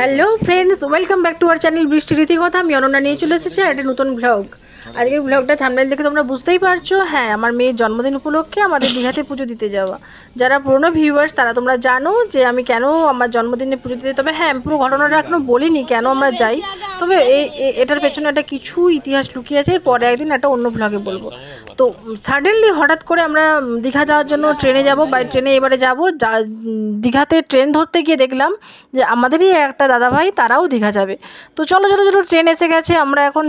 Hello friends welcome back to our channel Brishti Riti Kotha আমি অনন্যা নিয়ে চলে এসেছি আর একটা নতুন ভ্লগ আজকের ভ্লগটা থামনেল দেখে তোমরা বুঝতেই পারছ। হ্যাঁ আমার মেয়ের জন্মদিন উপলক্ষে আমাদের দীঘাতে পুজো দিতে যাওয়া। যারা পুরনো ভিউয়ার্স তারা তোমরা জানো যে আমি কেন আমার জন্মদিনে পুজো দিতে তবে হ্যাঁ আমি পুরো ঘটনাটা এখনও বলিনি কেন আমরা যাই। তবে এটার পেছনে একটা কিছু ইতিহাস লুকিয়ে আছে। পরে একদিন একটা অন্য ভ্লগে বলব। তো সাডেনলি হঠাৎ করে আমরা দীঘা যাওয়ার জন্য ট্রেনে যাব। বা ট্রেনে এবারে যাব। যা, দীঘাতে ট্রেন ধরতে গিয়ে দেখলাম যে আমাদেরই একটা দাদাভাই, তারাও দীঘা যাবে। তো চলো চলো চলো ট্রেন এসে গেছে। আমরা এখন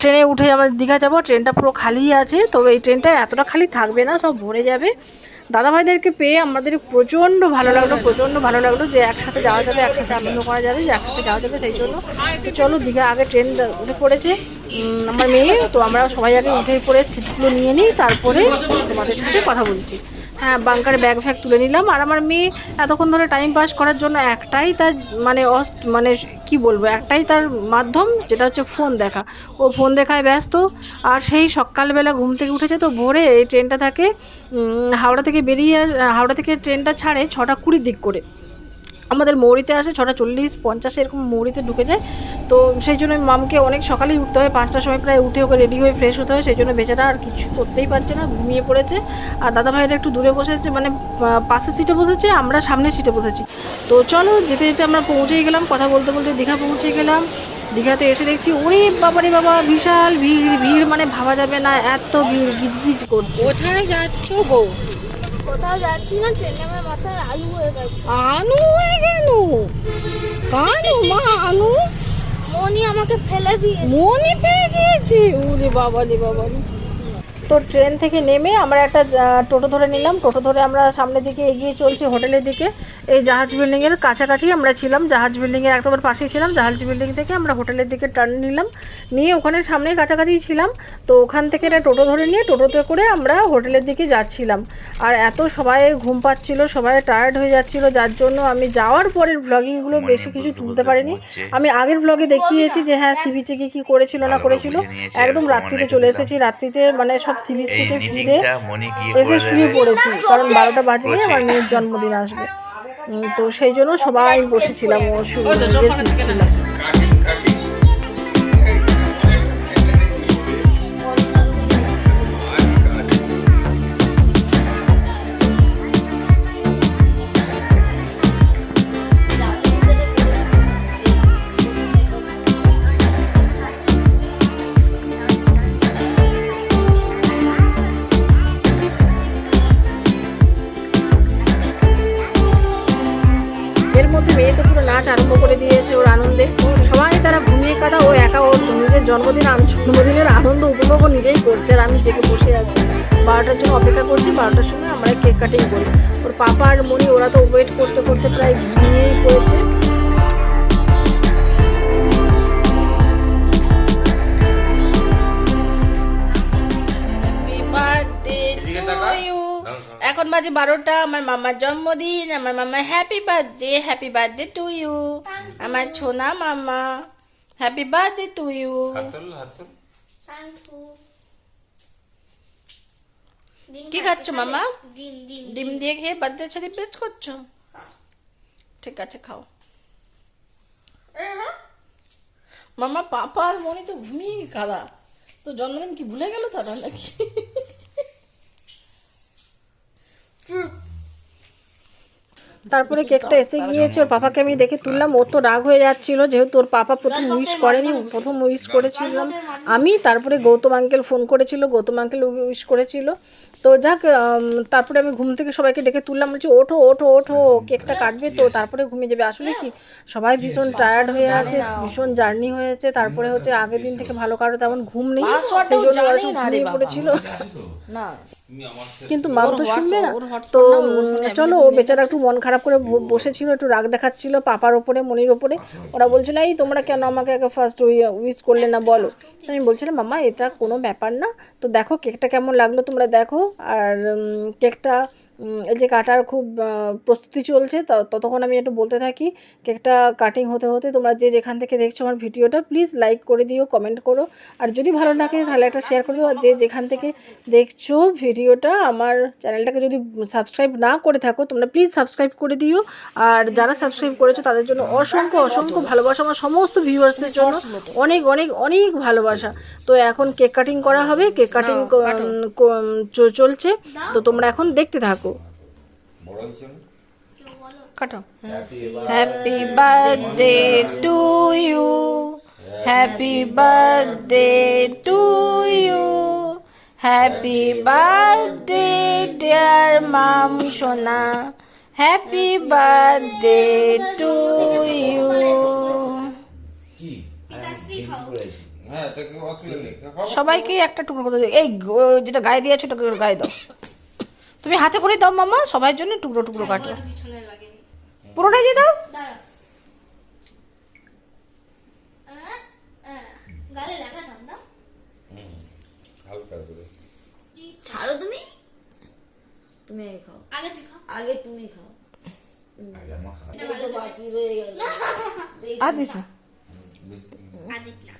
ট্রেনে উঠে আমরা দীঘা যাব। ট্রেনটা পুরো খালিই আছে। তবে এই ট্রেনটা এতটা খালি থাকবে না, সব ভরে যাবে। দাদাভাইদেরকে পেয়ে আমাদের প্রচণ্ড ভালো লাগল, প্রচণ্ড ভালো লাগল যে একসাথে যাওয়া যাবে, একসাথে আনন্দ করা যাবে, যে একসাথে যাওয়া যাবে সেই জন্য। তো চলো, দীঘা আগে ট্রেন উঠে পড়েছে। আমার মেয়ে, তো আমরা সবাই আগে উঠে পড়ে সিটগুলো নিয়ে নিই, তারপরে তোমাদের সাথে কথা বলছি। হ্যাঁ বাঙ্কারে ব্যাগ ফ্যাগ তুলে নিলাম। আর আমার মেয়ে এতক্ষণ ধরে টাইম পাস করার জন্য একটাই তার মানে মানে কি বলব, একটাই তার মাধ্যম, যেটা হচ্ছে ফোন দেখা। ও ফোন দেখায় ব্যস্ত, আর সেই সকালবেলা ঘুম থেকে উঠেছে তো ভোরে এই ট্রেনটা থাকে হাওড়া থেকে বেরিয়ে হাওড়া থেকে ট্রেনটা ছাড়ে ছটা কুড়ির দিক করে। আমাদের মৌরিতে আসে ছটা চল্লিশ, পঞ্চাশ এরকম মৌরিতে ঢুকে যায়। তো সেই জন্য মামকে অনেক সকালেই উঠতে হয়, পাঁচটার সময় প্রায় উঠে ওকে রেডি হয়ে ফ্রেশ হতে হয়। সেই জন্য বেচারা আর কিছু করতেই পারছে না, ঘুমিয়ে পড়েছে। আর দাদা ভাইরা একটু দূরে বসেছে মানে পাশে সিটে বসেছে, আমরা সামনে সিটে বসেছি। তো চলো, যেতে যেতে আমরা পৌঁছেই গেলাম, কথা বলতে বলতে দীঘা পৌঁছে গেলাম। দীঘাতে এসে দেখছি, ওরে বাবারে বাবা, বিশাল ভিড় ভিড় মানে ভাবা যাবে না, এত ভিড়, গিজগিজ করছে। কোথায় যাচ্ছ গো? কোথাও যাচ্ছি না ট্রেনে আমার মাথায় আলু হয়ে গেছে। হয়ে গেল? কানু মা আনু? মনি আমাকে ফেলে দিয়ে মনি ফেলে দিয়েছি? ওরে বাবা রে বাবা রে। তো ট্রেন থেকে নেমে আমরা একটা টোটো ধরে নিলাম। টোটো ধরে আমরা সামনের দিকে এগিয়ে চলছি হোটেলের দিকে। এই জাহাজ বিল্ডিংয়ের কাছাকাছি আমরা ছিলাম। জাহাজ বিল্ডিংয়ের একদম পাশেই ছিলাম। জাহাজ বিল্ডিং থেকে আমরা হোটেলের দিকে টার্ন নিলাম। নিয়ে ওখানে সামনেই কাছাকাছি ছিলাম। তো ওখান থেকে একটা টোটো ধরে নিয়ে টোটোতে করে আমরা হোটেলের দিকে যাচ্ছিলাম। আর এত সবাই ঘুম পাচ্ছিলো সবাই টায়ার্ড হয়ে যাচ্ছিল। যার জন্য আমি যাওয়ার পরের ব্লগিংগুলো বেশি কিছু তুলতে পারিনি। আমি আগের ব্লগে দেখিয়েছি যে হ্যাঁ সি বিচে কী করেছিল না করেছিল। একদম রাত্রিতে চলে এসেছি। রাত্রিতে মানে সব সি বিচ থেকে ফিরে এসে শুয়ে পড়েছি কারণ বারোটা বাজলে আমার মেয়ের জন্মদিন আসবে। তো সেই জন্য সবাই বসেছিলাম ও শুরু নিচ্ছিলাম আরম্ভ করে দিয়েছে ওর আনন্দে। সবাই তারা ঘুমিয়ে কাদা, ও একা ওর নিজের জন্মদিন জন্মদিনের আনন্দ উপভোগ নিজেই করছে আর আমি জেগে বসে আছি। বারোটার জন্য অপেক্ষা করছি, বারোটার সময় আমরা কেক কাটিং করি। ওর পাপা আর মনি ওরা তো ওয়েট করতে করতে প্রায় ঘুমিয়েই পড়েছে। বাজে বারোটা আমার মামার জন্মদিন আমার মামা happy birthday happy birthday to you আমার ছোনা মামা হ্যাপি বার্থডে টু ইউ কি খাচ্ছ মামা? ডিম ডিম ডিম দিয়ে খেয়ে বার্থডে সেলিব্রেট করছ? ঠিক আছে খাও। মামা পাপা আর মনি তো ঘুমিয়ে কাদা তো জন্মদিন কি ভুলে গেল তারা নাকি? Tschüss. তারপরে কেকটা এসে গিয়েছে ওর পাপাকে আমি দেখে তুললাম ও তো রাগ হয়ে যাচ্ছিল যেহেতু ওর পাপা প্রথম উইশ করেনি প্রথম উইশ করেছিলাম আমি তারপরে গৌতম আঙ্কেল ফোন করেছিল গৌতম আঙ্কেল উইশ করেছিল। তো যাক তারপরে আমি ঘুম থেকে সবাইকে ডেকে তুললাম বলছি ওঠো ওঠো ওঠো কেকটা কাটবে তো তারপরে ঘুমিয়ে যাবে। আসলে কি সবাই ভীষণ টায়ার্ড হয়ে আছে ভীষণ জার্নি হয়েছে তারপরে হচ্ছে আগের দিন থেকে ভালো কারও তেমন ঘুম নেই সেই জন্য ঘুমিয়ে পড়েছিল। কিন্তু মাম তো শুনবে না। তো চলো ও বেচারা একটু মন খারাপ করে ব- বসেছিল, একটু রাগ দেখাচ্ছিল পাপার ওপরে, মনির ওপরে। ওরা বলছিল, এই তোমরা কেন আমাকে আগে ফার্স্ট উইস করলে না বলো? আমি বলছিলাম, মামা, এটা কোনো ব্যাপার না। তো দেখো কেকটা কেমন লাগল তোমরা দেখো। আর কেকটা যে কাটার খুব প্রস্তুতি চলছে, ত- ততক্ষণ আমি একটু বলতে থাকি কেকটা কাটিং হতে হতে তোমরা যে যেখান থেকে দেখছ আমার ভিডিওটা প্লিজ লাইক করে দিও কমেন্ট করো। আর যদি ভালো লাগে তাহলে একটা শেয়ার করে দিও। আর যে যেখান থেকে দেখছ ভিডিওটা, আমার চ্যানেলটাকে যদি সাবস্ক্রাইব না করে থাকো, তোমরা প্লিজ সাবস্ক্রাইব করে দিও। আর যারা সাবস্ক্রাইব করেছ তাদের জন্য অসংখ্য অসংখ্য ভালোবাসা আমার সমস্ত ভিউয়ার্সদের জন্য অনেক অনেক অনেক ভালোবাসা। তো এখন কেক কাটিং করা হবে। কেক কাটিং চলছে। তো তোমরা এখন দেখতে থাকো। কাটো। Happy birthday to you happy birthday to you happy birthday dear মাম সোনা হ্যাপি বার্থডে টু ইউ সবাইকে একটা টুকরো করে দিও। এই গো- যেটা গায়ে দিয়েছ ওটা করে গায়ে দাও। তুমি হাতে করে দাও মামা সবার জন্য টুকরো টুকরো কাটো। পুরোটাই দিয়ে দাও। গালে লাগাতাম না হালকা করে। ছাড়ো তুমি। তুমি খাও। আগে তুই খা আগে তুমি খাও। আগে আমার এই বাকি রয়ে গেল। আর না। বুঝতে আদিস না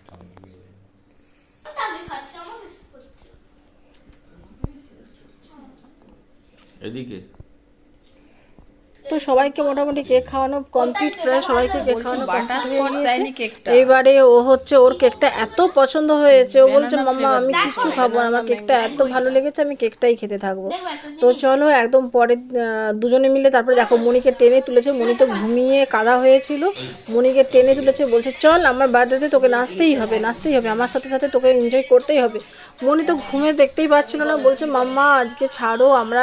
আগে খাচ্ছে আমার বিশেষ করছে এদিকে। তো সবাইকে মোটামুটি কেক খাওয়ানো কমপ্লিট প্রায় সবাইকে কেক খাওয়ানো এইবারে ও হচ্ছে ওর কেকটা এত পছন্দ হয়েছে। ও বলছে মাম্মা আমি কিচ্ছু খাব না। আমার কেকটা এত ভালো লেগেছে আমি কেকটাই খেতে থাকব। তো চলো একদম পরে দুজনে মিলে তারপরে দেখো মনিকে টেনে তুলেছে। মনি তো ঘুমিয়ে কাদা হয়েছিল। মনিকে টেনে তুলেছে বলছে চল আমার বার্থডেতে তোকে নাচতেই হবে নাচতেই হবে। আমার সাথে সাথে তোকে এনজয় করতেই হবে। মনি তো ঘুমে দেখতেই পাচ্ছিল না। বলছে মাম্মা আজকে ছাড়ো আমরা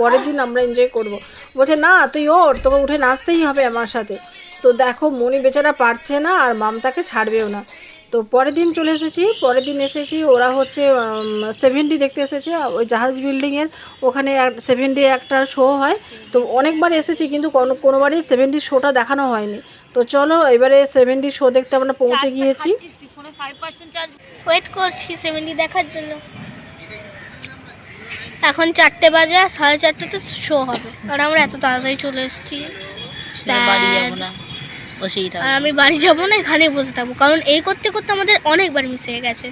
পরের দিন আমরা এনজয় করব। বলছে না তুই ওর তোকে উঠে নাচতেই হবে আমার সাথে। তো দেখো মনি বেচারা পারছে না আর মামতাকে ছাড়বেও না। তো পরের দিন চলে এসেছি পরের দিন এসেছি ওরা হচ্ছে সেভেন্টি দেখতে এসেছে ওই জাহাজ বিল্ডিংয়ের ওখানে সেভেন্টি একটা শো হয়। তো অনেকবার এসেছি কিন্তু কোনো কোনোবারই সেভেন্টি শোটা দেখানো হয়নি। তো চলো এবারে সেভেন্টি শো দেখতে আমরা পৌঁছে গিয়েছি। ওয়েট করছি সেভেন্টি দেখার জন্য। এখন চারটে বাজে আর সাড়ে চারটেতে শো হবে। আর আমরা এত তাড়াতাড়ি চলে এসেছি। আর আমি বাড়ি যাব না এখানেই বসে থাকব। কারণ এই করতে করতে আমাদের অনেকবার মিস হয়ে গেছে।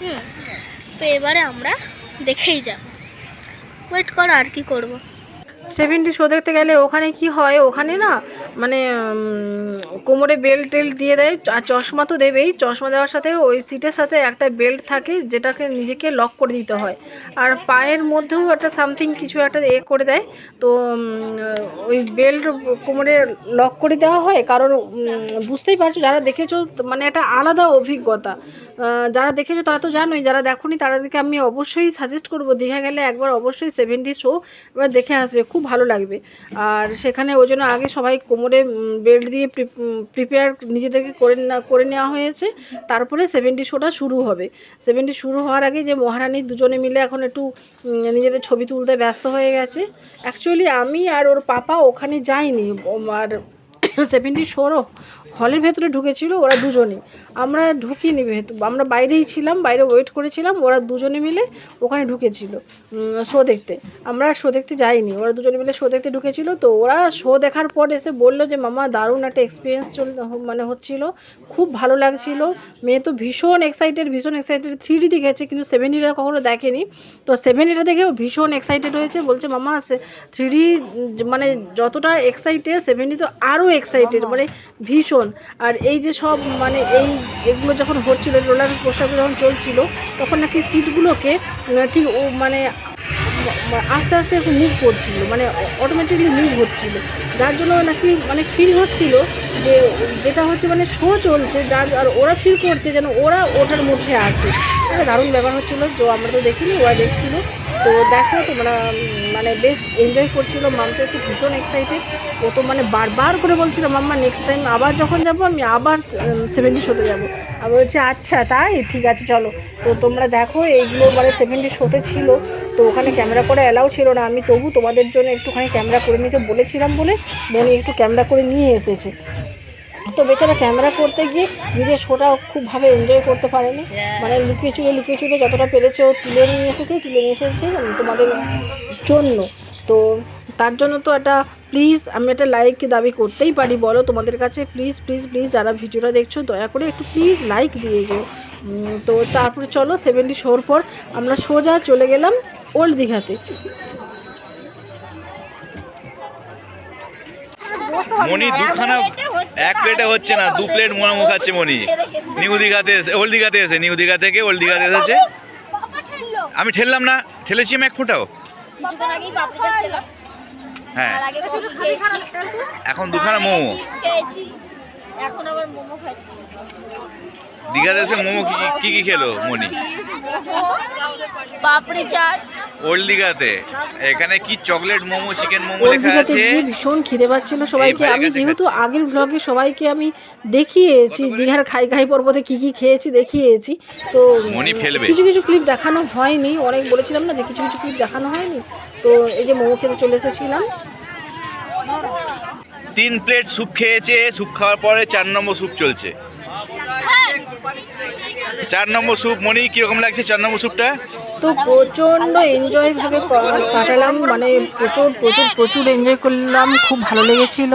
হুম তো এবারে আমরা দেখেই যাব। ওয়েট করো আর কি করব? সেভেন্টি শো দেখতে গেলে ওখানে কি হয়? ওখানে না মানে কোমরে বেল্ট টেল্ট দিয়ে দেয়, আর চশমা তো দেবেই। চশমা দেওয়ার সাথে ওই সিটের সাথে একটা বেল্ট থাকে, যেটাকে নিজেকে লক করে দিতে হয়। আর পায়ের মধ্যেও একটা সামথিং কিছু একটা এ করে দেয়। তো ওই বেল্ট কোমরে লক করে দেওয়া হয়। কারণ বুঝতেই পারছ, যারা দেখেছ মানে একটা আলাদা অভিজ্ঞতা। যারা দেখেছ, তারা তো জানোই, যারা দেখোনি, তাদেরকে আমি অবশ্যই সাজেস্ট করব। দীঘা গেলে একবার অবশ্যই সেভেন্টি শো এবার দেখে আসবে। খুব ভালো লাগবে। আর সেখানে ওই জন্য আগে সবাই কোমরে বেল্ট দিয়ে প্রিপেয়ার নিজেদেরকে করে না, করে নেওয়া হয়েছে। তারপরে সেভেন্টি শোটা শুরু হবে। সেভেন্টি শুরু হওয়ার আগে যে মহারানী দুজনে মিলে এখন একটু নিজেদের ছবি তুলতে ব্যস্ত হয়ে গেছে। অ্যাকচুয়ালি আমি আর ওর পাপা ওখানে যাইনি। আর সেভেন্টি শোরও হলের ভেতরে ঢুকেছিল, ওরা দুজনে। আমরা ঢুকিনি ভেতর আমরা বাইরেই ছিলাম, বাইরে ওয়েট করেছিলাম, ওরা দুজনে মিলে ওখানে ঢুকেছিল শো দেখতে। আমরা শো দেখতে যাইনি, ওরা দুজনে মিলে শো দেখতে ঢুকেছিল, তো ওরা শো দেখার পর এসে বলল যে, মামা, দারুণ একটা এক্সপিরিয়েন্স চল মানে হচ্ছিল, খুব ভালো লাগছিল। মেয়ে তো ভীষণ এক্সাইটেড ভীষণ এক্সাইটেড থ্রি ডি দেখেছে, কিন্তু সেভেন ডিটা কখনো দেখেনি। তো সেভেন ডিটা দেখেও ভীষণ এক্সাইটেড হয়েছে, বলছে, মামা থ্রি ডি মানে যতটা এক্সাইটেড সেভেন ডি তো আরও এক্সাইটেড মানে ভীষণ। আর এই যে সব মানে এই এগুলো যখন হচ্ছিল রোলার কোস্টারগুলো যখন চলছিল তখন নাকি সিটগুলোকে ঠিক ও মানে আস্তে আস্তে এরকম মুভ করছিল মানে অটোমেটিকলি মুভ হচ্ছিল। যার জন্য নাকি মানে ফিল হচ্ছিল যে যেটা হচ্ছে মানে শো চলছে যার আর ওরা ফিল করছে যেন ওরা ওটার মধ্যে আছে। একটা দারুণ ব্যাপার হচ্ছিল। তো আমরা তো দেখিনি ওরা দেখছিল। তো দেখো তোমরা মানে বেশ এনজয় করছিল। মাম তো এসে ভীষণ এক্সাইটেড ও তো মানে বারবার করে বলছিল, মাম্মা নেক্সট টাইম আবার যখন যাব, আমি আবার সেভেন্টি শোতে যাব। আমি বলছি আচ্ছা তাই? ঠিক আছে, চলো। তো তোমরা দেখো, এইগুলো মানে সেভেন্টি শোতে ছিল। তো ওখানে ক্যামেরা করে অ্যালাউ ছিল না। আমি তবু তোমাদের জন্য একটুখানি ক্যামেরা করে নিতে বলেছিলাম বলে মনে একটু ক্যামেরা করে নিয়ে এসেছে। তো বেচারা ক্যামেরা করতে গিয়ে নিজের শোটা খুবভাবে এনজয় করতে পারেনি। মানে লুকিয়ে চুরে লুকিয়ে চুরে যতটা পেরেছে ও তুলে নিয়ে এসেছে, তুলে নিয়ে এসেছে তোমাদের জন্য। তো তার জন্য তো একটা প্লিজ আমি একটা লাইক দাবি করতেই পারি। বলো তোমাদের কাছে প্লিজ প্লিজ প্লিজ যারা ভিডিওটা দেখছ, দয়া করে একটু প্লিজ লাইক দিয়ে যেও। তো তারপরে চলো সেভেন্টি শোর পর আমরা সোজা চলে গেলাম ওল্ড দীঘাতে। মনি দুখানা এক প্লেটে হচ্ছে না দু প্লেট মোয়া খাচ্ছে মনি নিউ দীঘাতে এসে ওল্ড দীঘাতে এসে নিউ দীঘা থেকে ওল্ড দীঘাতে এসেছে। আমি ঠেললাম না ঠেলেছি আমি এক ফোঁটাও। হ্যাঁ। এখন দুখানা মোমো। এখন আবার মোমো খাচ্ছি। দীঘাতে এসে মোমো কি কি- খেলো মনি পাপড়ি চাট ওল্ড দীঘাতে। এখানে কি চকলেট মোমো চিকেন মোমো লেখা আছে? ভীষণ খিদে পাচ্ছিল সবাইকে। আমি যেহেতু আগের ব্লগে সবাইকে আমি দেখিয়েছি দীঘার খাই খাই পর্বতে কি কি খেয়েছি দেখিয়েছি। তো মনি ফেলবে। কিছু কিছু ক্লিপ দেখানো হয়নি অনেক বলেছিলাম না যে কিছু কিছু ক্লিপ দেখানো হয়নি। তো এই যে মোমো খেতে চলে এসেছিলাম। তিন প্লেট স্যুপ খেয়েছে স্যুপ খাওয়ার পরে চার নম্বর স্যুপ চলছে। চার নম্বর স্যুপ মনি কীরকম লাগছে চার নম্বর স্যুপটা তো প্রচণ্ড এনজয় ভাবে কাটালাম মানে প্রচুর প্রচুর প্রচুর এনজয় করলাম খুব ভালো লেগেছিল।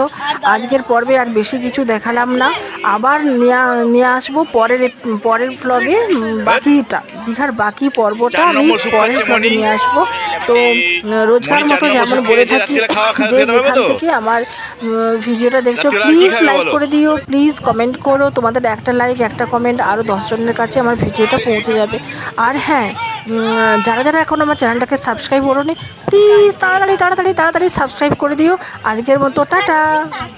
আজকের পর্বে আর বেশি কিছু দেখালাম না। আবার নিয়ে আসব পরের পরের ব্লগে বাকিটা দীঘার বাকি পর্বটা আমি পরের ব্লগে নিয়ে আসব। তো রোজকার মতো যেমন বলে থাকি যে যেখান থেকে আমার ভিডিওটা দেখছ প্লিজ লাইক করে দিও প্লিজ কমেন্ট করো। তোমাদের একটা লাইক একটা কমেন্ট আরও দশজনের কাছে আমার ভিডিওটা পৌঁছে যাবে। আর হ্যাঁ যারা যারা এখন আমার চ্যানেলটাকে সাবস্ক্রাইব করো নি প্লিজ তাড়াতাড়ি তাড়াতাড়ি তাড়াতাড়ি সাবস্ক্রাইব করে দিও। আজকের মতো, টাটা।